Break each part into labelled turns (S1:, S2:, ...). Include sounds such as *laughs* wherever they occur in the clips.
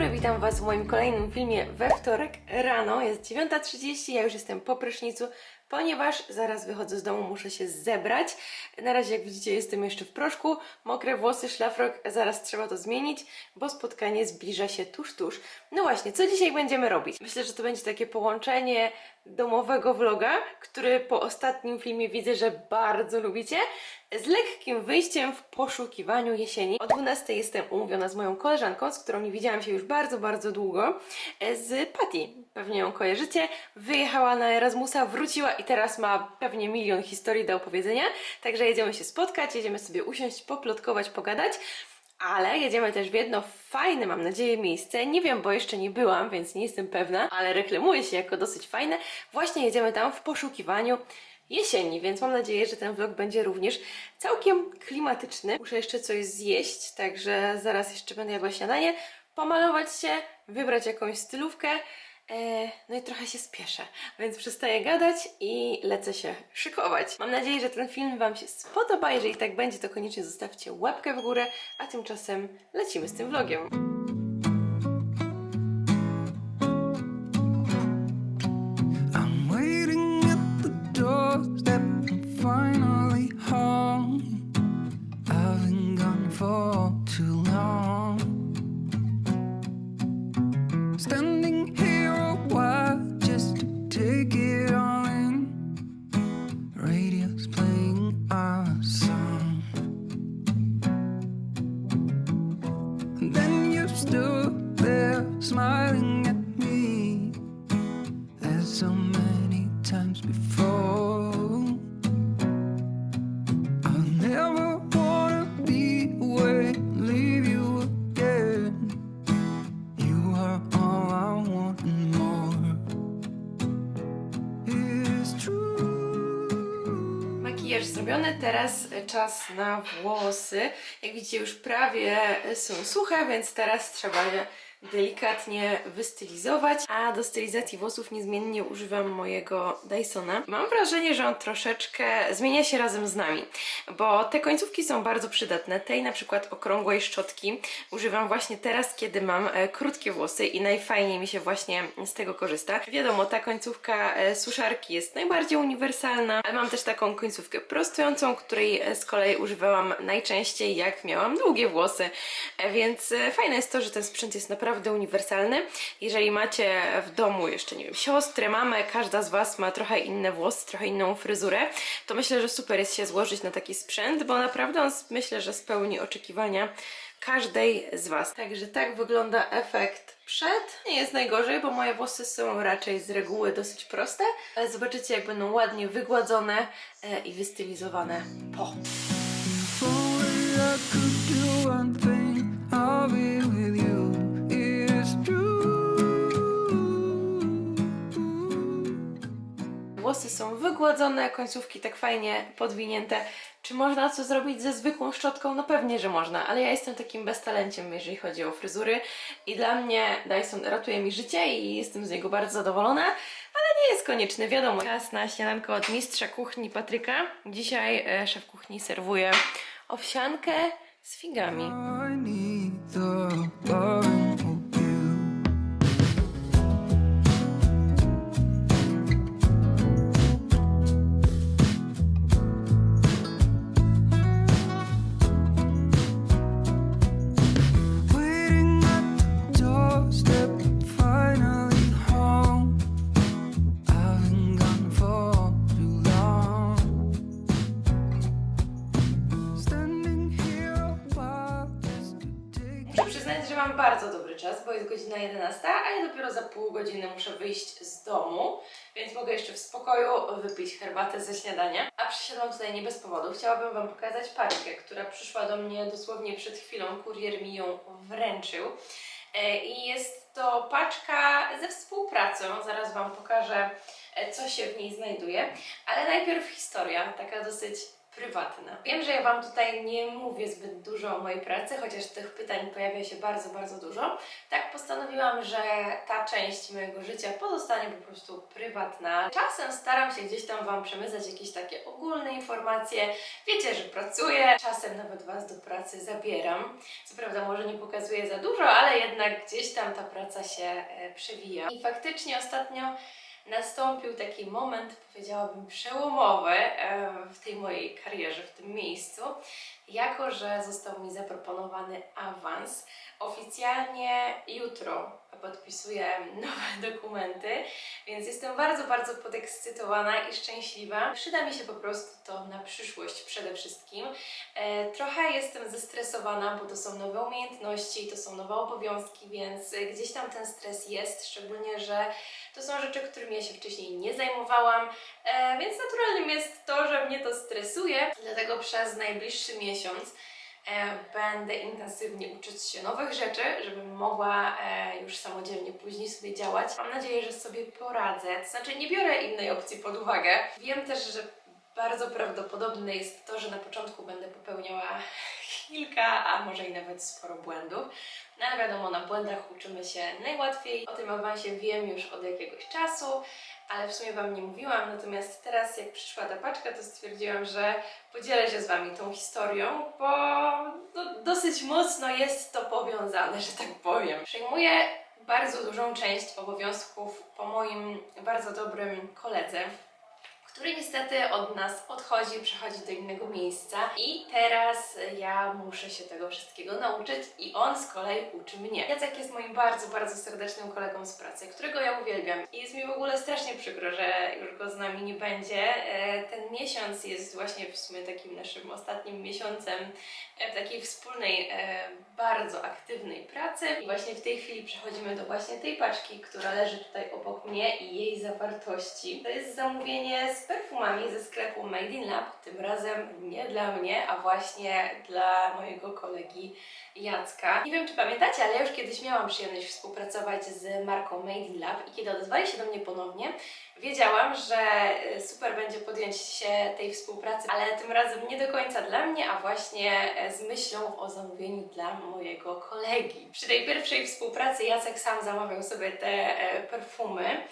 S1: dobry, witam Was w moim kolejnym filmie we wtorek rano. Jest 9.30, ja już jestem po prysznicu, ponieważ zaraz wychodzę z domu, muszę się zebrać. Na razie, jak widzicie, jestem jeszcze w proszku, mokre włosy, szlafrok, zaraz trzeba to zmienić, bo spotkanie zbliża się tuż, tuż. No właśnie, co dzisiaj będziemy robić? Myślę, że to będzie takie połączenie domowego vloga, który po ostatnim filmie widzę, że bardzo lubicie, z lekkim wyjściem w poszukiwaniu jesieni. O 12 jestem umówiona z moją koleżanką, z którą nie widziałam się już bardzo, bardzo długo, e, z Patty. Pewnie ją kojarzycie. Wyjechała na Erasmusa, wróciła i teraz ma pewnie milion historii do opowiedzenia. Także jedziemy się spotkać, jedziemy sobie usiąść, poplotkować, pogadać. Ale jedziemy też w jedno fajne, mam nadzieję, miejsce. Nie wiem, bo jeszcze nie byłam, więc nie jestem pewna, ale reklamuje się jako dosyć fajne. Właśnie jedziemy tam w poszukiwaniu jesieni, więc mam nadzieję, że ten vlog będzie również całkiem klimatyczny. Muszę jeszcze coś zjeść, także zaraz jeszcze będę jadła śniadanie, pomalować się, wybrać jakąś stylówkę. E, No i trochę się spieszę, więc przestaję gadać i lecę się szykować. Mam nadzieję, że ten film Wam się spodoba. Jeżeli tak będzie, to koniecznie zostawcie łapkę w górę, a tymczasem lecimy z tym vlogiem.
S2: Smiling at me as so many times before. Never wanna be away, leave you again. You are all I want and more. It's true.
S1: Makijaż zrobiony, teraz czas na włosy. Jak widzicie, już prawie są suche, więc teraz trzeba je delikatnie wystylizować. A do stylizacji włosów niezmiennie używam mojego Dysona. Mam wrażenie, że on troszeczkę zmienia się razem z nami, bo te końcówki są bardzo przydatne. Tej na przykład okrągłej szczotki używam właśnie teraz, kiedy mam e, krótkie włosy i najfajniej mi się właśnie z tego korzysta. Wiadomo, ta końcówka e, suszarki jest najbardziej uniwersalna, ale mam też taką końcówkę prostującą, której e, z kolei używałam najczęściej jak miałam długie włosy, więc fajne jest to, że ten sprzęt jest naprawdę uniwersalny. Jeżeli macie w domu jeszcze, nie wiem, siostrę, mamę, każda z Was ma trochę inne włosy, trochę inną fryzurę, to myślę, że super jest się złożyć na taki sprzęt, bo naprawdę on myślę, że spełni oczekiwania każdej z Was. Także tak wygląda efekt przed. Nie jest najgorzej, bo moje włosy są raczej z reguły dosyć proste, ale zobaczycie jak będą ładnie wygładzone e, i wystylizowane po.
S2: I'll be
S1: Włosy są wygładzone, końcówki tak fajnie podwinięte. Czy można co zrobić ze zwykłą szczotką? No pewnie, że można, ale ja jestem takim beztalenciem, jeżeli chodzi o fryzury i dla mnie Dyson ratuje mi życie i jestem z niego bardzo zadowolona, ale nie jest konieczny, wiadomo. Czas na śniadanko od mistrza kuchni Patryka. Dzisiaj e, szef kuchni serwuje owsiankę z figami. Muszę przyznać, że mam bardzo dobry czas, bo jest godzina 11, a ja dopiero za pół godziny muszę wyjść z domu, więc mogę jeszcze w spokoju wypić herbatę ze śniadania. A przysiadłam tutaj nie bez powodu. Chciałabym Wam pokazać paczkę, która przyszła do mnie dosłownie przed chwilą. Kurier mi ją wręczył. E, I jest to paczka ze współpracą. Zaraz Wam pokażę, e, co się w niej znajduje. Ale najpierw historia, taka dosyć prywatna. Wiem, że ja Wam tutaj nie mówię zbyt dużo o mojej pracy, chociaż tych pytań pojawia się bardzo, bardzo dużo. Tak postanowiłam, że ta część mojego życia pozostanie po prostu prywatna. Czasem staram się gdzieś tam Wam przemycać jakieś takie ogólne informacje. Wiecie, że pracuję, czasem nawet Was do pracy zabieram. Co prawda może nie pokazuję za dużo, ale jednak gdzieś tam ta praca się e, przewija. I faktycznie ostatnio nastąpił taki moment, powiedziałabym, przełomowy w tej mojej karierze, w tym miejscu, jako że został mi zaproponowany awans. Oficjalnie jutro podpisuję nowe *laughs* dokumenty, więc jestem bardzo, bardzo podekscytowana i szczęśliwa. Przyda mi się po prostu to na przyszłość przede wszystkim. E, trochę jestem zestresowana, bo to są nowe umiejętności, to są nowe obowiązki, więc gdzieś tam ten stres jest, szczególnie, że to są rzeczy, którymi ja się wcześniej nie zajmowałam, e, więc naturalnym jest to, że mnie to stresuje. Dlatego przez najbliższy miesiąc będę intensywnie uczyć się nowych rzeczy, żebym mogła e, już samodzielnie później sobie działać. Mam nadzieję, że sobie poradzę. To znaczy, nie biorę innej opcji pod uwagę. Wiem też, że bardzo prawdopodobne jest to, że na początku będę popełniała kilka, a może i nawet sporo błędów. No ale wiadomo, na błędach uczymy się najłatwiej. O tym awansie wiem już od jakiegoś czasu, ale w sumie Wam nie mówiłam. Natomiast teraz, jak przyszła ta paczka, to stwierdziłam, że podzielę się z Wami tą historią, bo no, dosyć mocno jest to powiązane, że tak powiem. Przejmuję bardzo dużą część obowiązków po moim bardzo dobrym koledze, który niestety od nas odchodzi, przechodzi do innego miejsca i teraz ja muszę się tego wszystkiego nauczyć i on z kolei uczy mnie. Jacek jest moim bardzo, bardzo serdecznym kolegą z pracy, którego ja uwielbiam i jest mi w ogóle strasznie przykro, że już go z nami nie będzie. E, Ten miesiąc jest właśnie w sumie takim naszym ostatnim miesiącem e, takiej wspólnej, e, bardzo aktywnej pracy i właśnie w tej chwili przechodzimy do właśnie tej paczki, która leży tutaj obok mnie i jej zawartości. To jest zamówienie z perfumami ze sklepu Made in Lab, tym razem nie dla mnie, a właśnie dla mojego kolegi Jacka. Nie wiem, czy pamiętacie, ale ja już kiedyś miałam przyjemność współpracować z marką Made in Lab i kiedy odezwali się do mnie ponownie, wiedziałam, że e, super będzie podjąć się tej współpracy, ale tym razem nie do końca dla mnie, a właśnie e, z myślą o zamówieniu dla mojego kolegi. Przy tej pierwszej współpracy Jacek sam zamawiał sobie te e, perfumy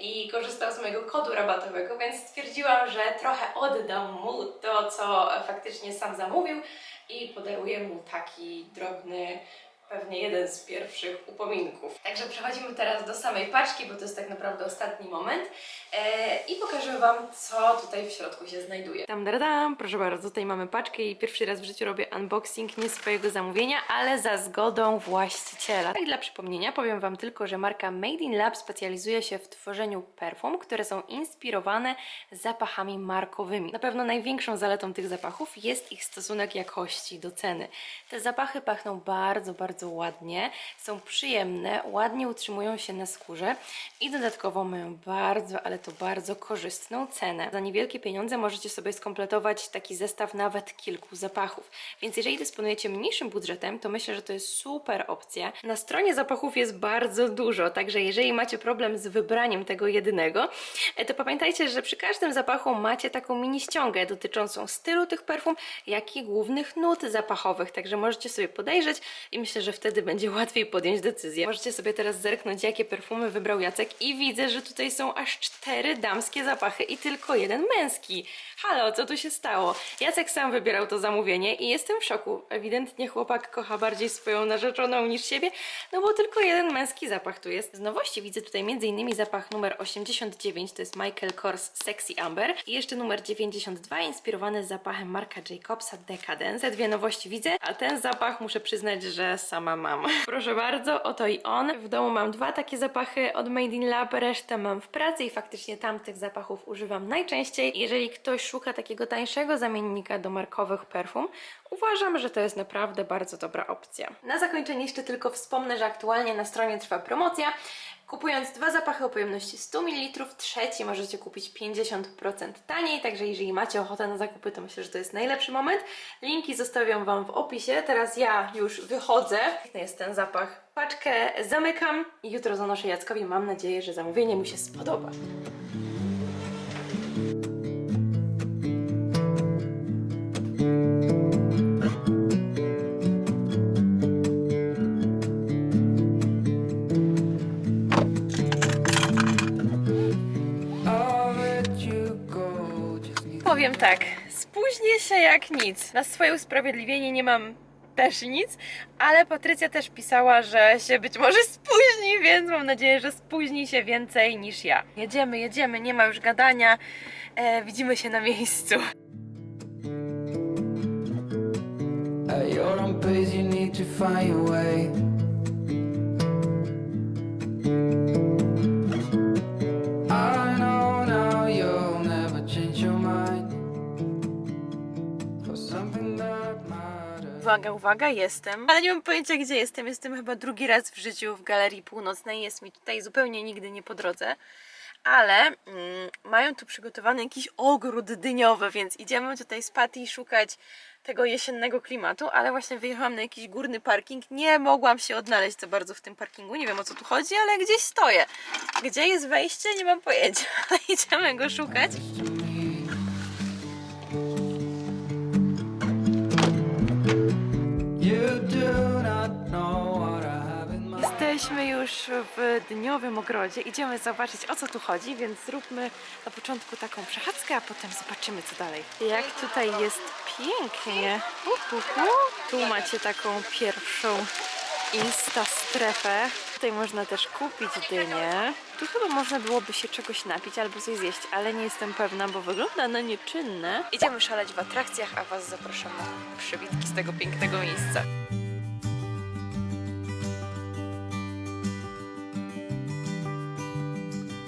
S1: i korzystał z mojego kodu rabatowego, więc stwierdziłam, że trochę oddam mu to, co faktycznie sam zamówił i podaruję mu taki drobny, pewnie jeden z pierwszych upominków. Także przechodzimy teraz do samej paczki, bo to jest tak naprawdę ostatni moment e, i pokażę Wam, co tutaj w środku się znajduje. Tam, dam, proszę bardzo, tutaj mamy paczkę i pierwszy raz w życiu robię unboxing nie swojego zamówienia, ale za zgodą właściciela. Tak dla przypomnienia powiem Wam tylko, że marka Made in Lab specjalizuje się w tworzeniu perfum, które są inspirowane zapachami markowymi. Na pewno największą zaletą tych zapachów jest ich stosunek jakości do ceny. Te zapachy pachną bardzo, bardzo ładnie, są przyjemne, ładnie utrzymują się na skórze i dodatkowo mają bardzo, ale to bardzo korzystną cenę. Za niewielkie pieniądze możecie sobie skompletować taki zestaw nawet kilku zapachów. Więc jeżeli dysponujecie mniejszym budżetem, to myślę, że to jest super opcja. Na stronie zapachów jest bardzo dużo, także jeżeli macie problem z wybraniem tego jedynego, e, to pamiętajcie, że przy każdym zapachu macie taką mini ściągę dotyczącą stylu tych perfum, jak i głównych nut zapachowych, także możecie sobie podejrzeć i myślę, że wtedy będzie łatwiej podjąć decyzję. Możecie sobie teraz zerknąć, jakie perfumy wybrał Jacek i widzę, że tutaj są aż cztery damskie zapachy i tylko jeden męski. Halo, co tu się stało? Jacek sam wybierał to zamówienie i jestem w szoku. Ewidentnie chłopak kocha bardziej swoją narzeczoną niż siebie, no bo tylko jeden męski zapach tu jest. Z nowości widzę tutaj m.in. zapach numer 89, to jest Michael Kors Sexy Amber i jeszcze numer 92 inspirowany zapachem Marka Jacobsa Decadence. Te dwie nowości widzę, a ten zapach muszę przyznać, że sama mam. *laughs* Proszę bardzo, oto i on. W domu mam dwa takie zapachy od Made in Lab, resztę mam w pracy i faktycznie tamtych zapachów używam najczęściej. Jeżeli ktoś szuka takiego tańszego zamiennika do markowych perfum, uważam, że to jest naprawdę bardzo dobra opcja. Na zakończenie jeszcze tylko wspomnę, że aktualnie na stronie trwa promocja. Kupując dwa zapachy o pojemności 100 ml, trzeci możecie kupić 50% taniej, także jeżeli macie ochotę na zakupy, to myślę, że to jest najlepszy moment. Linki zostawiam Wam w opisie. Teraz ja już wychodzę. To jest ten zapach. Paczkę zamykam i jutro zanoszę Jackowi. Mam nadzieję, że zamówienie mu się spodoba. Tak, spóźnię się jak nic. Na swoje usprawiedliwienie nie mam też nic, ale Patrycja też pisała, że się być może spóźni, więc mam nadzieję, że spóźni się więcej niż ja. Jedziemy, jedziemy, nie ma już gadania. E, widzimy się na miejscu. Uwaga, uwaga, jestem. Ale nie mam pojęcia, gdzie jestem. Jestem chyba drugi raz w życiu w Galerii Północnej. Jest mi tutaj zupełnie nigdy nie po drodze. Ale mm, mają tu przygotowany jakiś ogród dyniowy, więc idziemy tutaj z Patty szukać tego jesiennego klimatu, ale właśnie wyjechałam na jakiś górny parking. Nie mogłam się odnaleźć za bardzo w tym parkingu. Nie wiem o co tu chodzi, ale gdzieś stoję. Gdzie jest wejście? Nie mam pojęcia, *laughs* idziemy go szukać. Jesteśmy już w dniowym ogrodzie. Idziemy zobaczyć o co tu chodzi, więc zróbmy na początku taką przechadzkę, a potem zobaczymy co dalej. Jak tutaj jest pięknie. Uhuhu. Tu macie taką pierwszą Insta strefę. Tutaj można też kupić dynię. Tu chyba można byłoby się czegoś napić albo coś zjeść, ale nie jestem pewna, bo wygląda na nieczynne. Idziemy szaleć w atrakcjach, a Was zapraszam na przybitki z tego pięknego miejsca.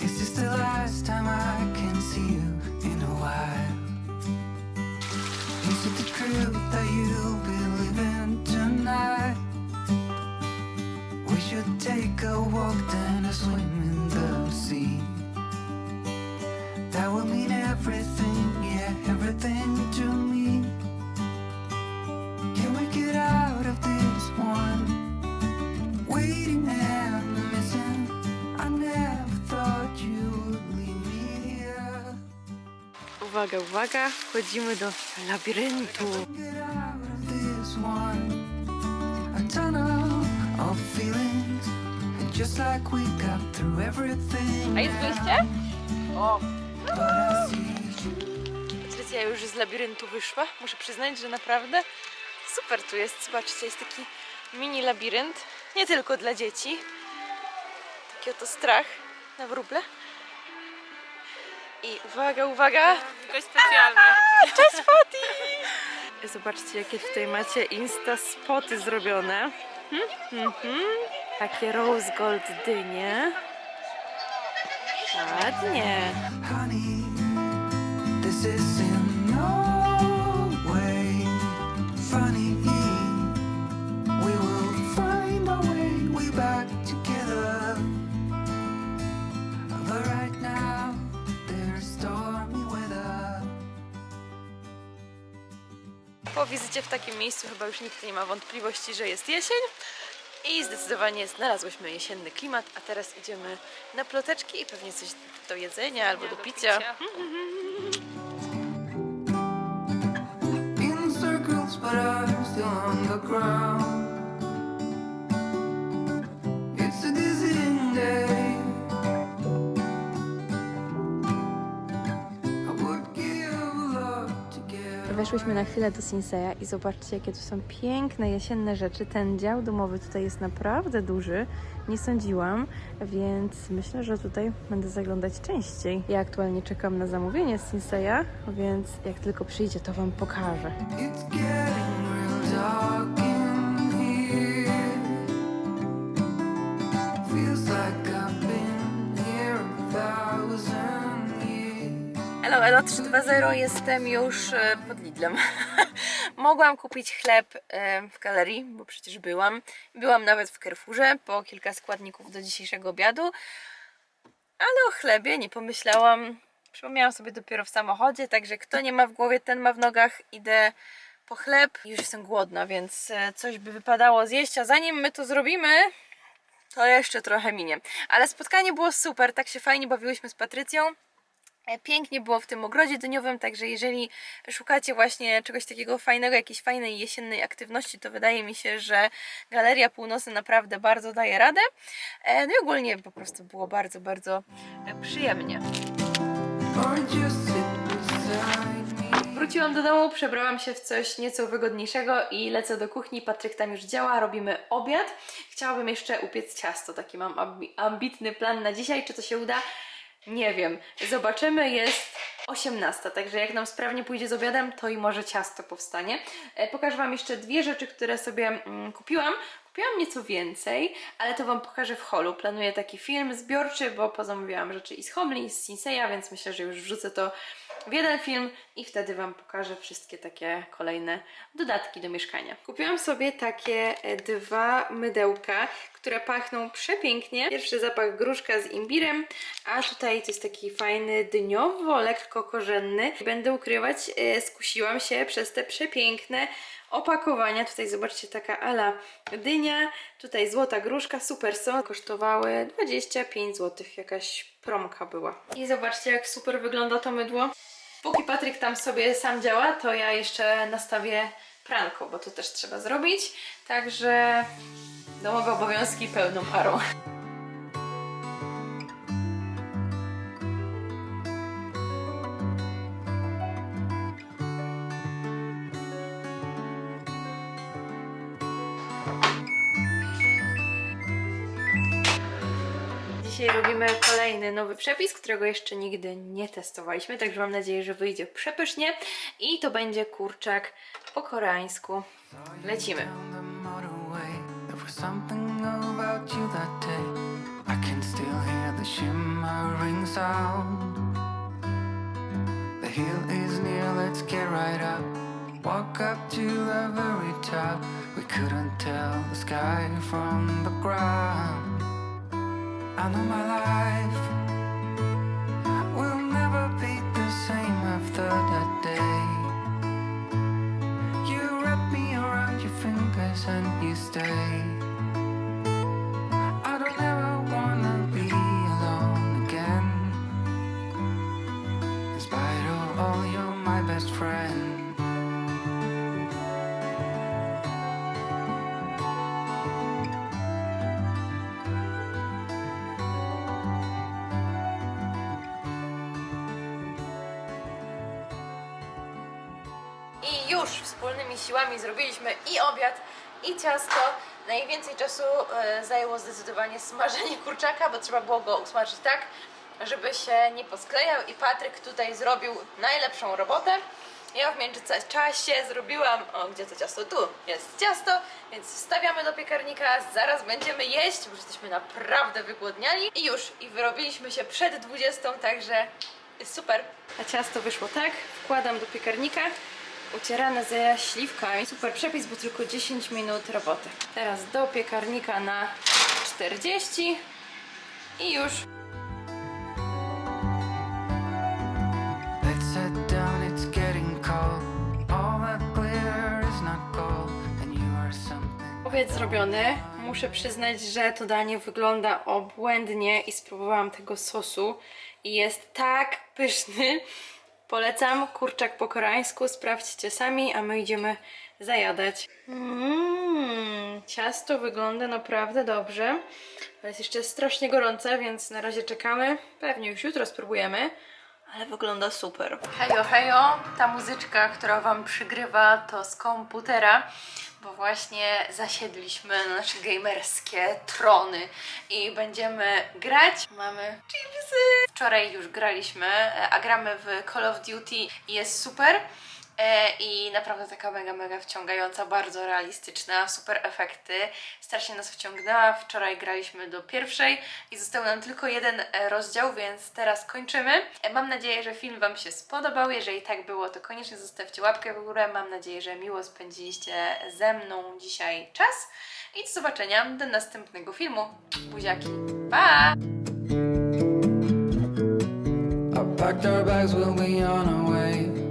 S2: It's just the last walk, then a swim in the sea. That will mean everything, yeah, everything to me. Can we get out of this one? Waiting and missing. I never thought you would leave me here.
S1: Uwaga, uwaga, wchodzimy do labiryntu.
S2: Just like we got through everything.
S1: A jest wyjście? O! Patrycja już z labiryntu wyszła. Muszę przyznać, że naprawdę super tu jest. Zobaczcie, jest taki mini labirynt. Nie tylko dla dzieci. Taki oto strach na wróble. I uwaga, uwaga! Coś specjalne. Cześć Fati! Zobaczcie, jakie tutaj macie insta spoty zrobione. Mhm, mhm. Takie rose gold dynie. Ładnie.
S2: No.
S1: Po wizycie w takim miejscu chyba już nikt nie ma wątpliwości, że jest jesień. I zdecydowanie znalazłyśmy jesienny klimat, a teraz idziemy na ploteczki i pewnie coś do jedzenia albo do, picia. *laughs*
S2: In circles, but I'm still on the ground.
S1: Weszłyśmy na chwilę do Sinseya i zobaczcie, jakie tu są piękne jesienne rzeczy. Ten dział domowy tutaj jest naprawdę duży. Nie sądziłam, więc myślę, że tutaj będę zaglądać częściej. Ja aktualnie czekam na zamówienie z Sinseya, więc jak tylko przyjdzie, to Wam pokażę.
S2: It's
S1: Elo, Elo 320, jestem już e, pod Lidlem. *laughs* Mogłam kupić chleb e, w galerii, bo przecież byłam. Byłam nawet w Carrefourze po kilka składników do dzisiejszego obiadu. Ale o chlebie nie pomyślałam. Przypomniałam sobie dopiero w samochodzie, także kto nie ma w głowie, ten ma w nogach. Idę po chleb. Już jestem głodna, więc e, coś by wypadało zjeść, a zanim my to zrobimy, to jeszcze trochę minie. Ale spotkanie było super, tak się fajnie bawiłyśmy z Patrycją. Pięknie było w tym ogrodzie dyniowym, także jeżeli szukacie właśnie czegoś takiego fajnego, jakiejś fajnej jesiennej aktywności, to wydaje mi się, że Galeria Północna naprawdę bardzo daje radę. E, No i ogólnie po prostu było bardzo, bardzo e, przyjemnie. Wróciłam do domu, przebrałam się w coś nieco wygodniejszego i lecę do kuchni. Patryk tam już działa, robimy obiad. Chciałabym jeszcze upiec ciasto, taki mam ambi- ambitny plan na dzisiaj. Czy to się uda? Nie wiem. Zobaczymy, jest 18, także jak nam sprawnie pójdzie z obiadem, to i może ciasto powstanie. E, pokażę Wam jeszcze dwie rzeczy, które sobie mm, kupiłam. Kupiłam nieco więcej, ale to Wam pokażę w holu. Planuję taki film zbiorczy, bo pozamówiłam rzeczy i z Homli, i z Sinseya, więc myślę, że już wrzucę to w jeden film i wtedy Wam pokażę wszystkie takie kolejne dodatki do mieszkania. Kupiłam sobie takie e, dwa mydełka, które pachną przepięknie. Pierwszy zapach gruszka z imbirem, a tutaj to jest taki fajny dyniowo, lekko korzenny. Będę ukrywać, e, skusiłam się przez te przepiękne opakowania. Tutaj zobaczcie, taka ala dynia, tutaj złota gruszka, super są. Kosztowały 25 zł, jakaś promka była. I zobaczcie, jak super wygląda to mydło. Póki Patryk tam sobie sam działa, to ja jeszcze nastawię pranko, bo to też trzeba zrobić. Także domowe obowiązki pełną parą. Kolejny nowy przepis, którego jeszcze nigdy nie testowaliśmy, także mam nadzieję, że wyjdzie przepysznie i to będzie kurczak po koreańsku. Lecimy.
S2: Hill is near, let's get right up. Walk up to the very top. We couldn't tell the sky from the ground. I know my life I
S1: już wspólnymi siłami zrobiliśmy i obiad, i ciasto. Najwięcej czasu e, zajęło zdecydowanie smażenie *laughs* kurczaka, bo trzeba było go usmażyć tak, żeby się nie posklejał. I Patryk tutaj zrobił najlepszą robotę. Ja w międzyczasie zrobiłam, o gdzie to ciasto? Tu jest ciasto, więc wstawiamy do piekarnika, zaraz będziemy jeść, bo jesteśmy naprawdę wygłodniali. I już, i wyrobiliśmy się przed 20, także super. A ciasto wyszło tak, wkładam do piekarnika, ucierane ze śliwkami. Super przepis, bo tylko 10 minut roboty. Teraz do piekarnika na 40 i już. Obiad zrobiony. Muszę przyznać, że to danie wygląda obłędnie i spróbowałam tego sosu i jest tak pyszny. Polecam kurczak po koreańsku, sprawdźcie sami, a my idziemy zajadać. Mmm, ciasto wygląda naprawdę dobrze. Jest jeszcze strasznie gorące, więc na razie czekamy. Pewnie już jutro spróbujemy. Ale wygląda super. Hejo, hejo. Ta muzyczka, która Wam przygrywa, to z komputera, bo właśnie zasiedliśmy na nasze gamerskie trony i będziemy grać. Mamy chipsy. Wczoraj już graliśmy, e, a gramy w Call of Duty i jest super. E, I naprawdę taka mega, mega wciągająca, bardzo realistyczna, super efekty. Strasznie nas wciągnęła. Wczoraj graliśmy do pierwszej i został nam tylko jeden e, rozdział, więc teraz kończymy. E, Mam nadzieję, że film Wam się spodobał. Jeżeli tak było, to koniecznie zostawcie łapkę w górę. Mam nadzieję, że miło spędziliście ze mną dzisiaj czas. I do zobaczenia do następnego filmu. Buziaki. Pa!
S2: I packed our bags, we'll be on our way.